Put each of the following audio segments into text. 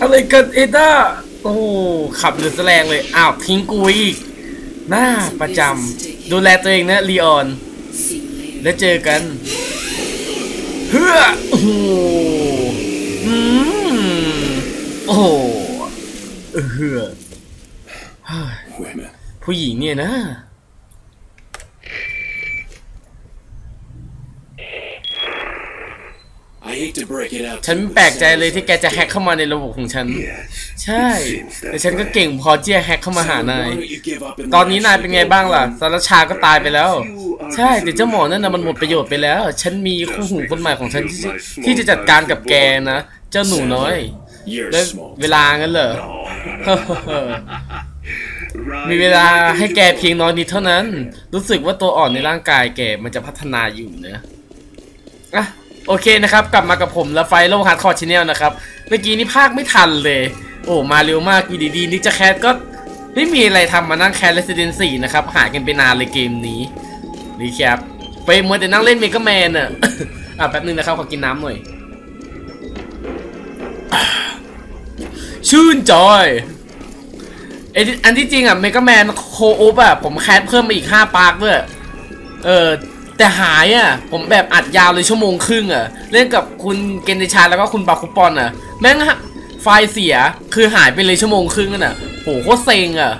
อะไรกันเอด้าโอ้ขับเรือแสลงเลย อ้าว ทิ้งกูอีก หน้าประจำดูแลตัวเองนะลีออน แล้วเจอกัน เฮ้อโอ้โหอืมโอ้เออเฮ้อผู้หญิงเนี่ยนะ ฉันไม่แปลกใจเลยที่แกจะแฮกเข้ามาในระบบของฉัน Yes. ใช่ แต่ฉันก็เก่งพอที่จะแฮกเข้ามาหานาย Why don't you give up and ตอนนี้ let นาย us เป็น go ไงบ้างล่ะ home? สารชาก็ตายไปแล้ว ใช่แต่เจ้าหมอนั่นนะมันหมดประโยชน์ไปแล้ว ฉันมีคู่หูคนใหม่ของฉันที่ที่จะจัดการกับแกนะ เจ้าหนูน้อย You're แล้ว smoked. เวลางั้นเหรอ Right มีเวลาให้แกเพียงน้อยนิดเท่านั้น รู้สึกว่าตัวอ่อนในร่างกายแกมันจะพัฒนาอยู่นะอะ โอเคนะครับ กลับมากับผมและไฟโลฮาร์ดคอร์ชแนลนะครับ เมื่อกี้นี่ภาคไม่ทันเลย โอ้มาเร็วมากอยู่ดีๆนี่จะแคสก็ไม่มีอะไรทำมานั่งแคส Resident 4นะครับ หายกันไปนานเลยเกมนี้รีแคปไปมัวแต่นั่งเล่นเมก a แมนอะอะแป๊บนึงนะครับ ขอกินน้ำหน่อย ชื่นจอที่อันที่จริงอะเมก a แมนโคอุปอะผมแคสเพิ่มมาอีก 5 ปาร์กด้วยเออ แต่หายอะ ผมแบบอัดยาวเลยชั่วโมงครึ่งอะ เล่นกับคุณเกนเดชาแล้วก็คุณบาคุปอนอะ แม่งฮะไฟเสียคือหายไปเลยชั่วโมงครึ่งอะโหโคตรเซ็งอะ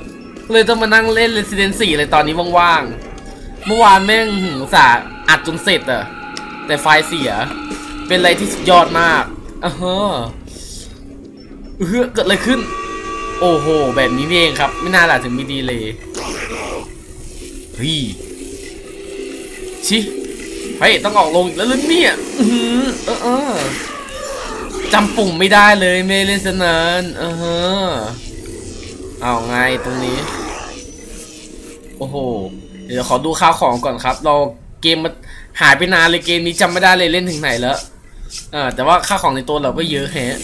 เลยต้องมานั่งเล่น Resident 4เลยตอนนี้ว่างๆ เมื่อวานแม่งหืมอุตส่าอัดจนเสร็จอะ แต่ไฟเสีย เป็นอะไรที่สุดยอดมากอะฮะเออเกิดอะไรขึ้น โอ้โห แบบนี้เองครับ ไม่น่าล่ะถึงมีดีเลยเฮ้ย ชิเฮ้ยต้องออกลงอีกแล้วเหรอเนี่ยอื้อหือเออเออจำปุ่มไม่ได้เลยไม่เล่นสนานเออฮะเอาไงตรงนี้ โอ้โห เดี๋ยวขอดูข้าวของก่อนครับ เราเกมมันหายไปนานเลยเกมนี้จำไม่ได้เลยเล่นถึงไหนแล้วเออแต่ว่าค่าของในตัวเราก็เยอะแฮะ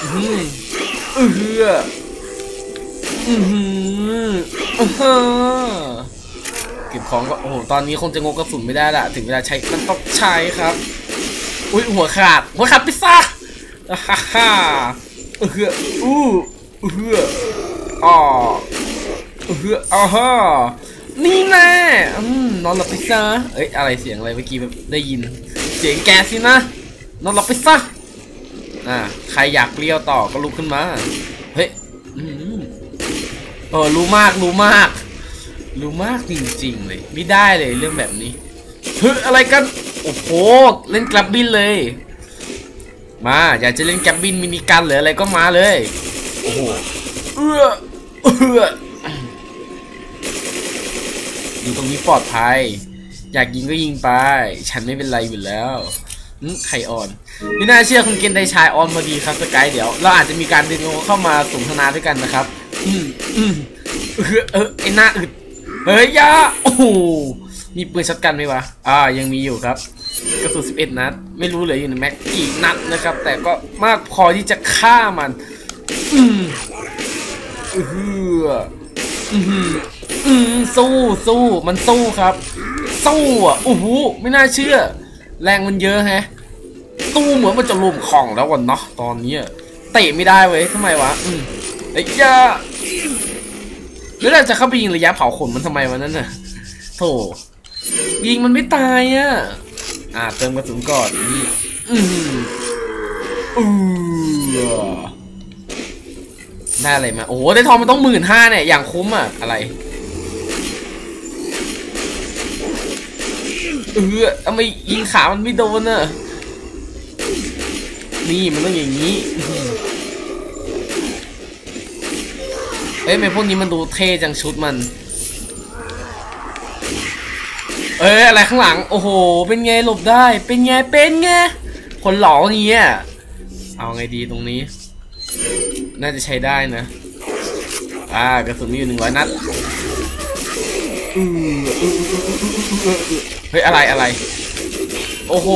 อื้อหืออื้อหืออื้อหืออื้อหือ เก็บของก็โอ้โหตอนนี้คงจะงกกระสุนไม่ได้ละถึงเวลาใช้มันต้องใช้ครับ อุ้ยหัวขาดหัวขาดพิซซ่าฮ่าฮ่าเออหืออู้เออหืออ๋อเออหืออ๋อฮะนี่แน่นอนหลับไปซะเอ้ยอะไรเสียงอะไรเมื่อกี้ได้ยิน เสียงแกสินะ นอนหลับไปซะอ่าใครอยากเลี้ยวต่อก็ลุกขึ้นมา เฮ้ยอืมเออรู้มากรู้มาก รู้มากจริงๆเลย ไม่ได้เลยเรื่องแบบนี้เฮ้ยอะไรกัน โอ้โห เล่นกลับบินเลย มาอยากจะเล่นกลับบินมินิกันหรืออะไรก็มาเลย โอ้โหเอื้อเอื้ออยู่ตรงนี้ปลอดภัย อยากยิงก็ยิงไป ฉันไม่เป็นไรอยู่แล้วอืมใครออน ไม่น่าเชื่อคุณเกณฑ์ได้ชายออนพอดีครับสกายเดี๋ยว เราอาจจะมีการดึงเข้ามาสนทนาด้วยกันนะครับ อืมอืมเออเออไอหน้าอึด เฮ้ยยาโอ้โหมีปืนช็อตกันไหมวะ อ่า ยังมีอยู่ครับ กระสุน11 นัด ไม่รู้เหลืออยู่ในแม็กกี่นัดนะครับ แต่ก็มากพอที่จะฆ่ามัน อืมเอออืมอืมสู้สู้มันสู้ครับ สู้อะโอ้โหไม่น่าเชื่อ แรงมันเยอะแฮะ ตู้เหมือนมันจะรวมของแล้ววันเนาะตอนนี้อะเตะไม่ได้เว้ยทำไมวะ อืมไอ้ยา แล้วเราจะเข้าไปยิงระยะเผาขนมันทำไมวะนั่นน่ะโถยิงมันไม่ตายอะ อ่าเติมกระสุนก่อนนี่อืมอือได้อะไรมา โอ้โห ได้ทองมันต้องหมื่นห้าเนี่ย อย่างคุ้มอะ อะไร เออทำไมยิงขามันไม่โดนอะ นี่มันต้องอย่างนี้ เอ้ยเมพวกนี้มันดูเท่จังชุดมัน เอ้ยอะไรข้างหลัง โอ้โห เป็นไงหลบได้ เป็นไง เป็นไง คนหลอกนี้อะเอาไงดีตรงนี้ น่าจะใช้ได้นะ อ่ากระสุนมีอยู่หนึ่งร้อยนัดเฮ้ยอะไรอะไร โอ้โห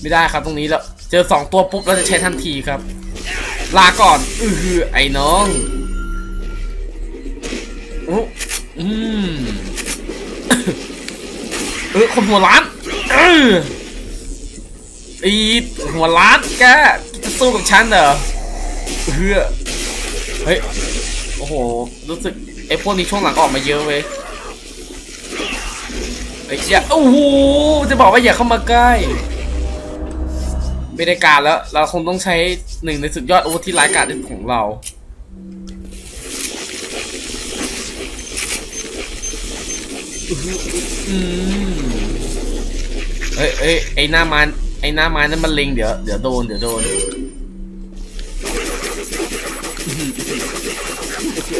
ไม่ได้ครับตรงนี้แล้ว เจอสองตัวปุ๊บเราจะใช้ทันทีครับ ลาก่อน อือหือไอ้น้องโอ้อืมเออคนหัวร้านเอออีหัวล้านแกจะสู้กับฉันเหรอเฮือเฮ้ยโอ้โหรู้สึกไอ้พวกนี้ช่วงหลังออกมาเยอะเว้ยไอ้ยอย่าโอ้โหจะบอกว่าอย่าเข้ามาใกล้ไม่ได้การแล้ว เราคงต้องใช้ หนึ่งในสุดยอดโอาวุธที่ร้ายกาจที่สุดของเรา อืมเอ้ยเอ้ยไอหน้ามันไอหน้ามันนั่นมันเล็งเดี๋ยวเดี๋ยวโดนเดี๋ยวโดน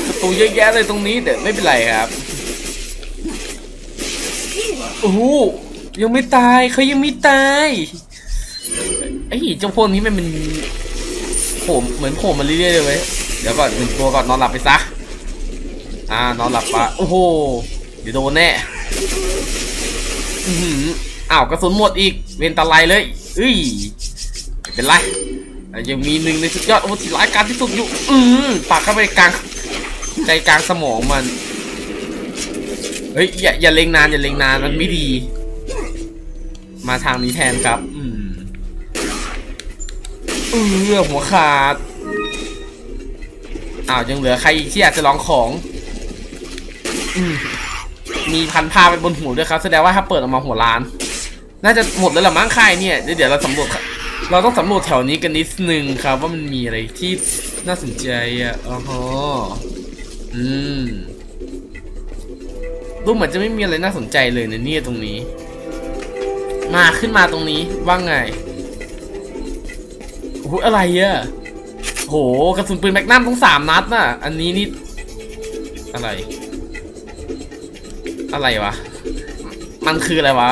ประตูเยอะแยะเลยตรงนี้แต่ไม่เป็นไรครับโอ้โหยังไม่ตายเขายังไม่ตายไอ้เจ้าพวกนี้มันเป็น โผล่เหมือนโผล่มาเรื่อยๆเลยเว้ยเดี๋ยวก่อนหนึ่งตัวก่อนนอนหลับไปซะอ่านอนหลับปะโอ้โหเดี๋ยวโดนแน่อืออ้าวกระสุนหมดอีกเวนตาไลเลยเอ้ยเป็นไรยังมีหนึ่งในสุดยอดอาวุธที่ร้ายกาจที่สุดอยู่ อือปากเข้าไปกลางใจกลางสมองมันเฮ้ยอย่าอย่าเล็งนานอย่าเล็งนานมันไม่ดี มาทางนี้แทนครับ เออหัวขาด อ้าวยังเหลือใครอีกที่อยากจะลองของอมมีพันผ้าไปบนหัวด้วยครับ แสดงว่าถ้าเปิดออกมาหัวล้าน น่าจะหมดแล้วละมั้งค่ายเนี่ย เดี๋ยวเราสำรวจ เราต้องสำรวจแถวนี้กันนิดนึงครับ ว่ามันมีอะไรที่น่าสนใจอะอ๋ออืมดูเหมือนจะไม่มีอะไรน่าสนใจเลยในเนี่ยตรงนี้ มาขึ้นมาตรงนี้ว่าไง โอ้โหอะไรอะโหกระสุนปืนแมกนัมต้องสามนัดน่ะ อันนี้นี่ อะไร อะไรวะ มันคืออะไรวะ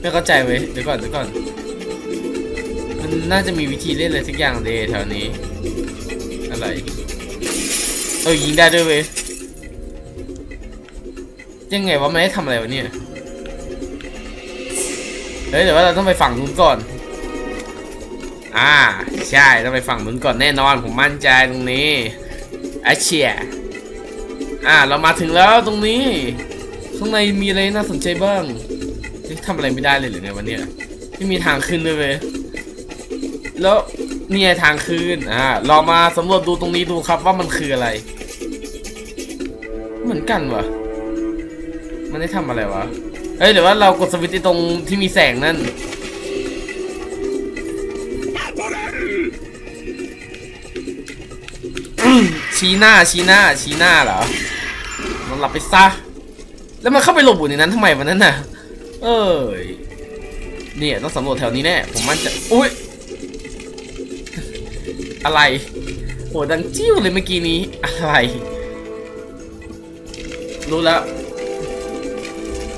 ไม่เข้าใจเว้ยเดี๋ยวก่อนเดี๋ยวก่อน มันน่าจะมีวิธีเล่นอะไรสักอย่างเดแถวนี้ อะไร เออยิงได้ด้วยเว้ย ยังไงวะไม่ได้ทำอะไรวะเนี่ย เฮ้ยเดี๋ยวว่าเราต้องไปฝั่งนู้นก่อน อ่า ใช่ต้องไปฝั่งนู้นก่อนแน่นอนผมมั่นใจตรงนี้อาเชียอ่า เรามาถึงแล้วตรงนี้ ข้างในมีอะไรน่าสนใจบ้างเฮ้ยทำอะไรไม่ได้เลยหรือไงวันเนี้ยไม่มีทางขึ้นด้วยเว้ยแล้วเนี่ยทางขึ้นอ่าเรามาสำรวจดูตรงนี้ดูครับว่ามันคืออะไร เหมือนกันวะมันได้ทำอะไรวะเฮ้ยหรือว่าเรากดสวิตช์ตรงที่มีแสงนั่น ชี้หน้าชี้หน้าชี้หน้าเหรอมันหลับไปซะแล้วมันเข้าไปหลบอยู่ในนั้นทำไมวันนั้นน่ะ เอ้ยเนี่ยต้องสำรวจแถวนี้แน่ผมมั่นใจะอุ้ยอะไรโหดังจิ้วเลยเมื่อกี้นี้อะไร รู้แล้ว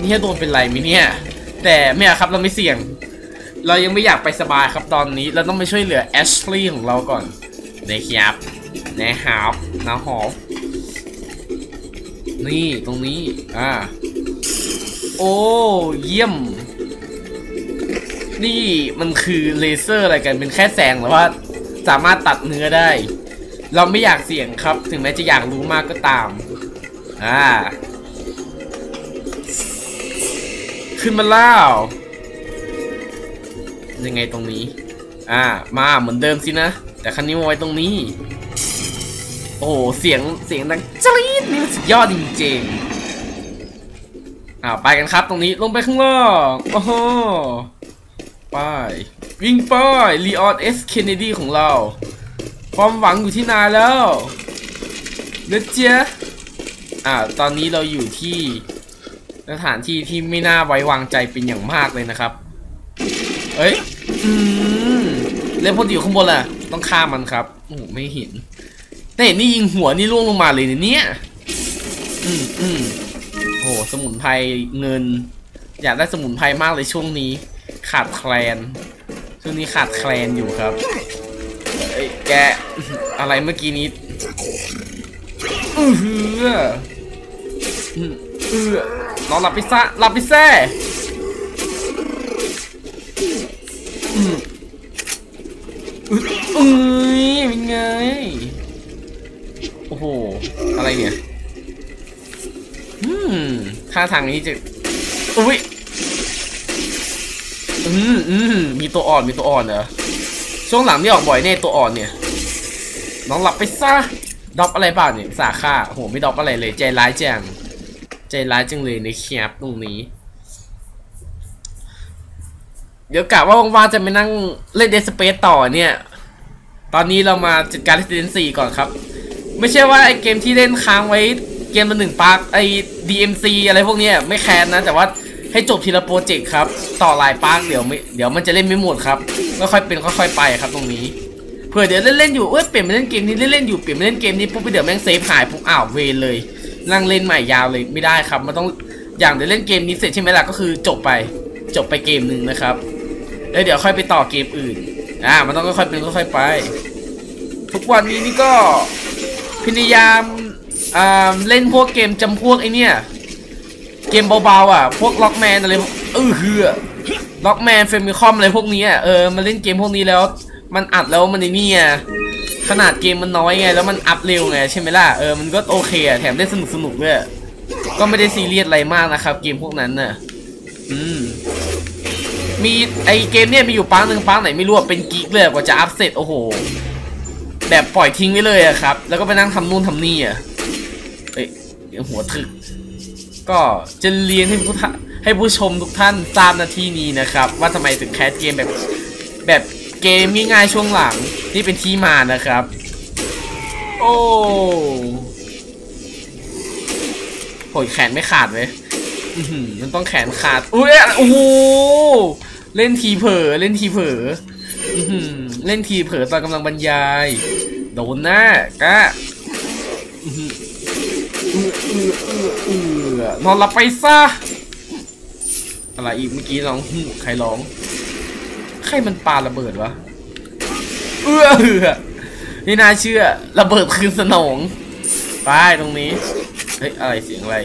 นี่โดนเป็นไรไหมเนี่ย แต่ไม่อาครับเราไม่เสี่ยง เรายังไม่อยากไปสบายครับตอนนี้ เราต้องไปช่วยเหลือแอชลีย์ของเราก่อนนะครับ นะครับนะฮอนี่ตรงนี้ อ่า โอ้ เยี่ยม นี่มันคือเลเซอร์อะไรกันเป็นแค่แสงหรือว่า สามารถตัดเนื้อได้ เราไม่อยากเสี่ยงครับ ถึงแม้จะอยากรู้มากก็ตาม อ่า ขึ้นมาแล้วยังไงตรงนี้ อ่า มาเหมือนเดิมสินะ แต่คันนี้มาไว้ตรงนี้ โอ้โหเสียงเสียงดังจรีดนี่มันสุดยอดจริงๆอ่าไปกันครับตรงนี้ลงไปข้างล่างโอ้โหไปวิ่งไปลีออนเอสเคนเนดีของเรา ความหวังอยู่ที่นายแล้วเนเจ๊ะอ่าตอนนี้เราอยู่ที่สถานที่ที่ไม่น่าไว้วางใจเป็นอย่างมากเลยนะครับ เอ้ย อืมเล่นพอดีอยู่ข้างบนแหละต้องฆ่ามันครับ โอ้ไม่เห็น แต่นี่ยิงหัวนี่ล่วงลงมาเลยเนี่ย อืมอืมโหสมุนไพรเงิน อยากได้สมุนไพรมากเลยช่วงนี้ ขาดแคลน ช่วงนี้ขาดแคลนอยู่ครับเอ้แกอะไรเมื่อกี้นี้อือหืออืมเออนอนหลับไปซะหลับไปแซ่อือเอ้ยเป็นไง โอ้โห อะไรเนี่ย อืมท่าทางนี้จะ อุ้ย อืมอืมมีตัวอ่อน มีตัวอ่อนเหรอ ช่วงหลังนี่ออกบ่อยแน่ตัวอ่อนเนี่ย น้องหลับไปซะดรอปอะไรเปล่าเนี่ย สาค่าโห ไม่ดรอปอะไรเลย ใจร้ายจัง ใจร้ายจังเลยในแคปตรงนี้ เดี๋ยวกะว่าว่างๆจะไปนั่งเล่นเดสเปซต่อเนี่ย ตอนนี้เรามาจัดการ Resident 4ก่อนครับ ไม่ใช่ว่าไอเกมที่เล่นค้างไว้เกมละหนึ่งปาร์คไอ DMC อะไรพวกนี้ไม่แคนนะ แต่ว่าให้จบทีละโปรเจกต์ครับ ต่อหลายปาร์คเดี๋ยวไม่เดี๋ยวมันจะเล่นไม่หมดครับก็ค่อยเป็นค่อยๆไปครับตรงนี้เผื่อเดี๋ยวเล่นๆอยู่เอ้ยเปลี่ยนมาเล่นเกมนี้เล่นๆอยู่เปลี่ยนมาเล่นเกมนี้ปุ๊บเดี๋ยวแม่งเซฟหายปุ๊บอ้าวเวเลยนั่งเล่นใหม่ยาวเลยไม่ได้ครับมันต้องอย่างเดี๋ยวเล่นเกมนี้เสร็จใช่ไหมล่ะก็คือจบไปจบไปเกมหนึ่งนะครับแล้วเดี๋ยวค่อยไปต่อเกมอื่นอ่ามันต้องค่อยๆเป็นค่อยๆไป ทุกวันนี้นี่ก็ พยายามเล่นพวกเกมจำพวกไอเนี่ย เกมเบาๆอะ พวกล็อกแมนอะไรเออเฮือล็อกแมนเฟมิคอมอะไรพวกนี้อะเออมาเล่นเกมพวกนี้แล้ว มันอัดแล้วมันไอ้นี่อะขนาดเกมมันน้อยไง แล้วมันอัพเร็วไงใช่ไหมล่ะเออมันก็โอเคอะแถมได้สนุกสนุกด้วยก็ไม่ได้ซีเรียสอะไรมากนะครับ เกมพวกนั้นน่ะอืมมีไอเกมเนี่ยมีอยู่ปังหนึ่งปังไหนไม่รู้เป็นกิ๊กเลยกว่าจะอัพเสร็จโอ้โห แบบปล่อยทิ้งไว้เลยอะครับ แล้วก็ไปนั่งทำนู่นทำนี่อะเอ้ยหัวถึก ก็จะเรียนให้ผู้ท่าให้ผู้ชมทุกท่านทราบนาทีนี้นะครับ ว่าทำไมถึงแคสเกมแบบแบบเกมง่ายๆช่วงหลังนี่เป็นที่มานะครับ โอ้โหยแขนไม่ขาดเว้ยมันต้องแขนขาด อุ้ยโอ้โห เล่นทีเผลอเล่นทีเผลอ เล่นทีเผลอตอนกำลังบรรยาย โดนหน้ากะอื้อหือเออเออเออเออนอนหลับไปซะ อะไรอีกเมื่อกี้ร้องใครร้อง ใครมันปาระเบิดวะ เอื้อเออนี่น่าเชื่อ ระเบิดคืนสนองไปตรงนี้ เฮ้ย อะไรเสียงอะไร